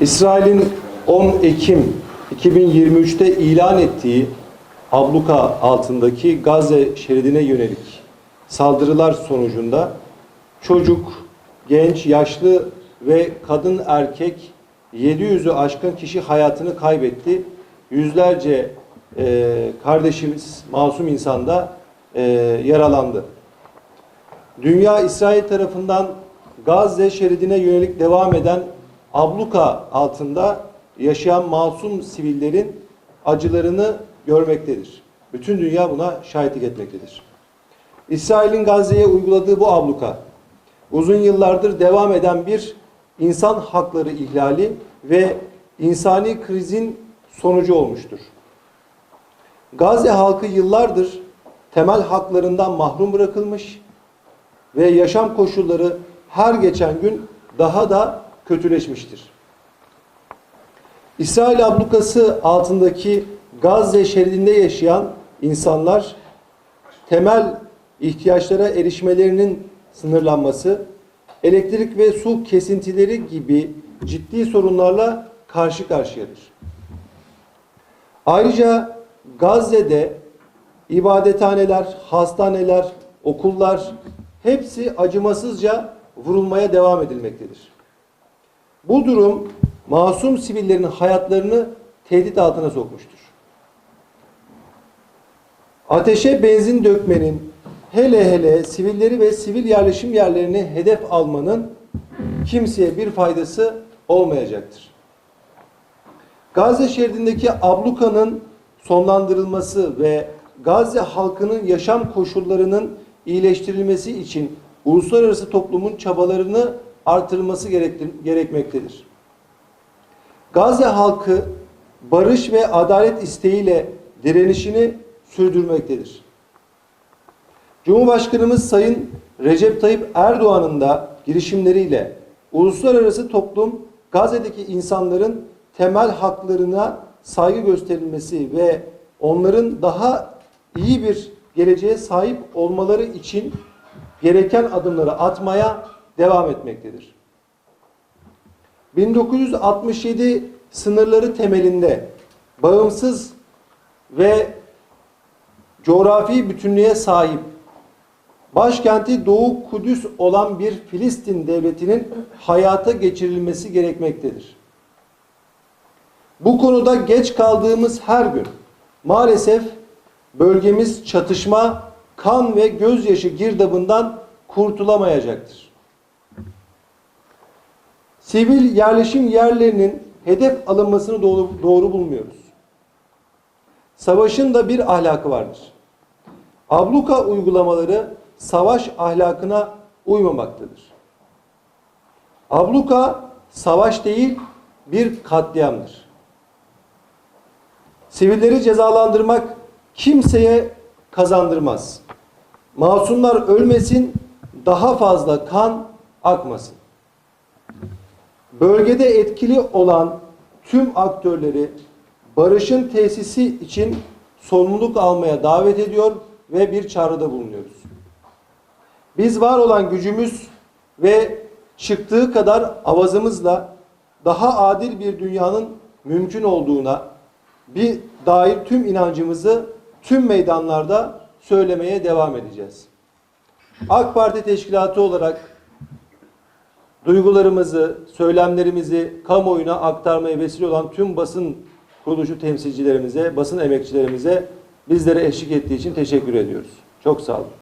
İsrail'in 10 Ekim 2023'te ilan ettiği abluka altındaki Gazze şeridine yönelik saldırılar sonucunda çocuk, genç, yaşlı ve kadın erkek 700'ü aşkın kişi hayatını kaybetti. Yüzlerce e, kardeşimiz, masum insan da e, yaralandı. Dünya İsrail tarafından Gazze şeridine yönelik devam eden abluka altında yaşayan masum sivillerin acılarını görmektedir. Bütün dünya buna şahitlik etmektedir. İsrail'in Gazze'ye uyguladığı bu abluka uzun yıllardır devam eden bir insan hakları ihlali ve insani krizin sonucu olmuştur. Gazze halkı yıllardır temel haklarından mahrum bırakılmış ve yaşam koşulları her geçen gün daha da kötüleşmiştir. İsrail ablukası altındaki Gazze şeridinde yaşayan insanlar temel ihtiyaçlara erişmelerinin sınırlanması, elektrik ve su kesintileri gibi ciddi sorunlarla karşı karşıyadır. Ayrıca Gazze'de ibadethaneler, hastaneler, okullar hepsi acımasızca vurulmaya devam edilmektedir. Bu durum masum sivillerin hayatlarını tehdit altına sokmuştur. Ateşe benzin dökmenin, hele hele sivilleri ve sivil yerleşim yerlerini hedef almanın kimseye bir faydası olmayacaktır. Gazze şeridindeki ablukanın sonlandırılması ve Gazze halkının yaşam koşullarının iyileştirilmesi için uluslararası toplumun çabalarını artırılması gerekmektedir. Gazze halkı barış ve adalet isteğiyle direnişini sürdürmektedir. Cumhurbaşkanımız Sayın Recep Tayyip Erdoğan'ın da girişimleriyle uluslararası toplum Gazze'deki insanların temel haklarına saygı gösterilmesi ve onların daha iyi bir geleceğe sahip olmaları için gereken adımları atmaya devam etmektedir. 1967 sınırları temelinde bağımsız ve coğrafi bütünlüğe sahip başkenti Doğu Kudüs olan bir Filistin devletinin hayata geçirilmesi gerekmektedir. Bu konuda geç kaldığımız her gün maalesef bölgemiz çatışma, kan ve gözyaşı girdabından kurtulamayacaktır. Sivil yerleşim yerlerinin hedef alınmasını doğru, doğru bulmuyoruz. Savaşın da bir ahlakı vardır. Abluka uygulamaları savaş ahlakına uymamaktadır. Abluka savaş değil bir katliamdır. Sivilleri cezalandırmak kimseye kazandırmaz. Masumlar ölmesin, daha fazla kan akmasın. Bölgede etkili olan tüm aktörleri barışın tesisi için sorumluluk almaya davet ediyor ve bir çağrıda bulunuyoruz. Biz var olan gücümüz ve çıktığı kadar avazımızla daha adil bir dünyanın mümkün olduğuna bir dair tüm inancımızı tüm meydanlarda söylemeye devam edeceğiz. AK Parti teşkilatı olarak duygularımızı, söylemlerimizi kamuoyuna aktarmaya vesile olan tüm basın kuruluşu temsilcilerimize, basın emekçilerimize bizlere eşlik ettiği için teşekkür ediyoruz. Çok sağ olun.